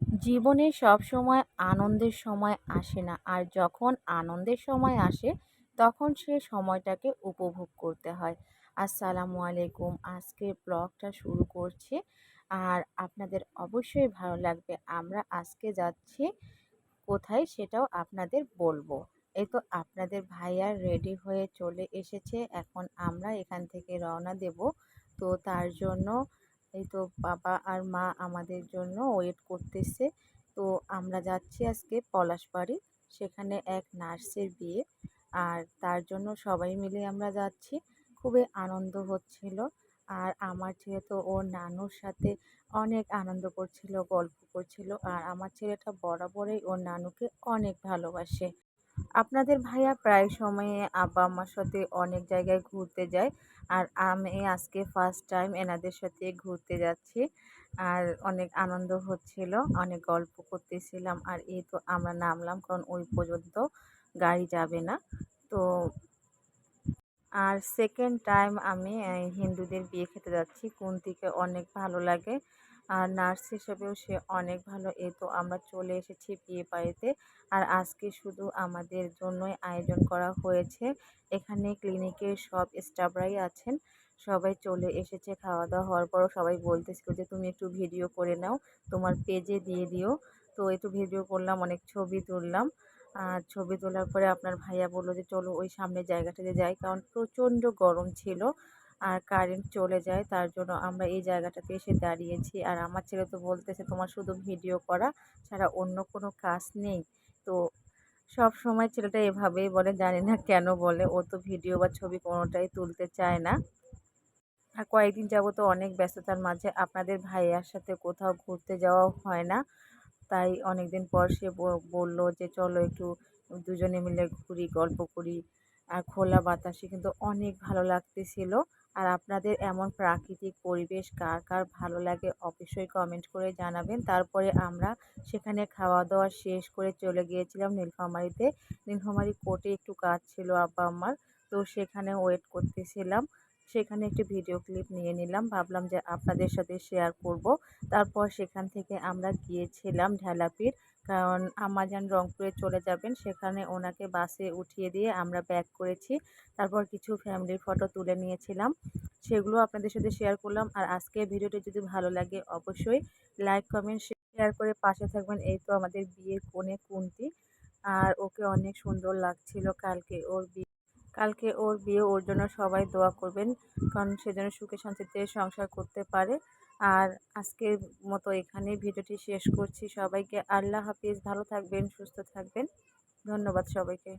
জীবনে সব সময় আনন্দের সময় আসে না। আর যখন আনন্দের সময় আসে, তখন সে সময়টাকে উপভোগ করতে হয়। আসসালামু আলাইকুম। আজকে ব্লগটা শুরু করছি। আর আপনাদের অবশ্যই ভালো লাগবে। আমরা আজকে যাচ্ছি কোথায় সেটাও আপনাদের বলব। এই তো আপনাদের ভাইয়ার রেডি হয়ে চলে এসেছে। এখন আমরা এখান থেকে রওনা দেব। তো তার জন্য এই তো বাবা আর মা আমাদের জন্য ওয়েট করতেছে। তো আমরা যাচ্ছি আজকে পলাশবাড়ি সেখানে এক নার্সের বিয়ে। আর তার জন্য সবাই মিলে আমরা যাচ্ছি। খুবই আনন্দ হচ্ছিল। আর আমার ছেলে তো ওর নানুর সাথে অনেক আনন্দ করছিল, গল্প করছিল। আর আমার ছেলেটা বরাবরই ওর নানুকে অনেক ভালোবাসে। আপনাদের ভাইয়া প্রায় সময়ে আব্বা আম্মার সাথে অনেক জায়গায় ঘুরতে যায়। আর আমি আজকে ফার্স্ট টাইম এনাদের সাথে ঘুরতে যাচ্ছি। আর অনেক আনন্দ হচ্ছিল, অনেক গল্প করতেছিলাম। আর এই তো আমরা নামলাম, কারণ ওই পর্যন্ত গাড়ি যাবে না। তো আর সেকেন্ড টাইম আমি হিন্দুদের বিয়ে খেতে যাচ্ছি। কুন্তিকে অনেক ভালো লাগে আর নার্স হিসেবেও সে অনেক ভালো। এ তো আমরা চলে এসেছি বিয়ে বাড়িতে। আর আজকে শুধু আমাদের জন্যই আয়োজন করা হয়েছে। এখানে ক্লিনিকের সব স্টাফরাই আছেন। সবাই চলে এসেছে খাওয়া দাওয়া হওয়ার পরও সবাই বলতেছিল যে, তুমি একটু ভিডিও করে নাও, তোমার পেজে দিয়ে দিও। তো একটু ভিডিও করলাম, অনেক ছবি তুললাম। আর ছবি তোলার পরে আপনার ভাইয়া বলল যে, চলো ওই সামনের জায়গাটাতে যাই। কারণ প্রচণ্ড গরম ছিল। আর কারেন্ট চলে যায়, তার জন্য আমরা এই জায়গাটাতে এসে দাঁড়িয়েছি। আর আমার ছেলে তো বলতেছে, তোমার শুধু ভিডিও করা ছাড়া অন্য কোনো কাজ নেই। তো সব সময় ছেলেটা এভাবেই বলে, জানি না কেন বলে, ও তো ভিডিও বা ছবি কোনোটাই তুলতে চায় না। আর কয়েকদিন যাব তো অনেক ব্যস্ততার মাঝে আপনাদের ভাইয়ার সাথে কোথাও ঘুরতে যাওয়া হয় না। তাই অনেক দিন পর সে বলল যে, চলো একটু দুজনে মিলে ঘুরি, গল্প করি। আর খোলা বাতাসে কিন্তু অনেক ভালো লাগতেছিল। আর আপনাদের এমন প্রাকৃতিক পরিবেশ কার কার ভালো লাগে অবশ্যই কমেন্ট করে জানাবেন। তারপরে আমরা সেখানে খাওয়া দাওয়া শেষ করে চলে গিয়েছিলাম নীলফামারিতে। নীলফামারি কোর্টে একটু কাজ ছিল আব্বা আমার তো সেখানে ওয়েট করতেছিলাম। সেখানে একটি ভিডিও ক্লিপ নিয়ে নিলাম। ভাবলাম যে আপনাদের সাথে শেয়ার করব। তারপর সেখান থেকে আমরা গিয়েছিলাম ঢেলাপির। কারণ আমাজান রংপুরে চলে যাবেন, সেখানে ওনাকে বাসে উঠিয়ে দিয়ে আমরা ব্যাক করেছি। তারপর কিছু ফ্যামিলির ফটো তুলে নিয়েছিলাম। সেগুলো আপনাদের সাথে শেয়ার করলাম। আর আজকে ভিডিওটি যদি ভালো লাগে, অবশ্যই লাইক কমেন্ট শেয়ার করে পাশে থাকবেন। এই তো আমাদের বিয়ের কোণে কুন্তি। আর ওকে অনেক সুন্দর লাগছিল কালকে ওর বিয়ে। কালকে ওর বিয়ে, ওর জন্য সবাই দোয়া করবেন, কারণ সে যেন সুখে শান্তিতে সংসার করতে পারে। আর আজকের মতো এখানেই ভিডিওটি শেষ করছি। সবাইকে আল্লাহ হাফিজ। ভালো থাকবেন, সুস্থ থাকবেন। ধন্যবাদ সবাইকে।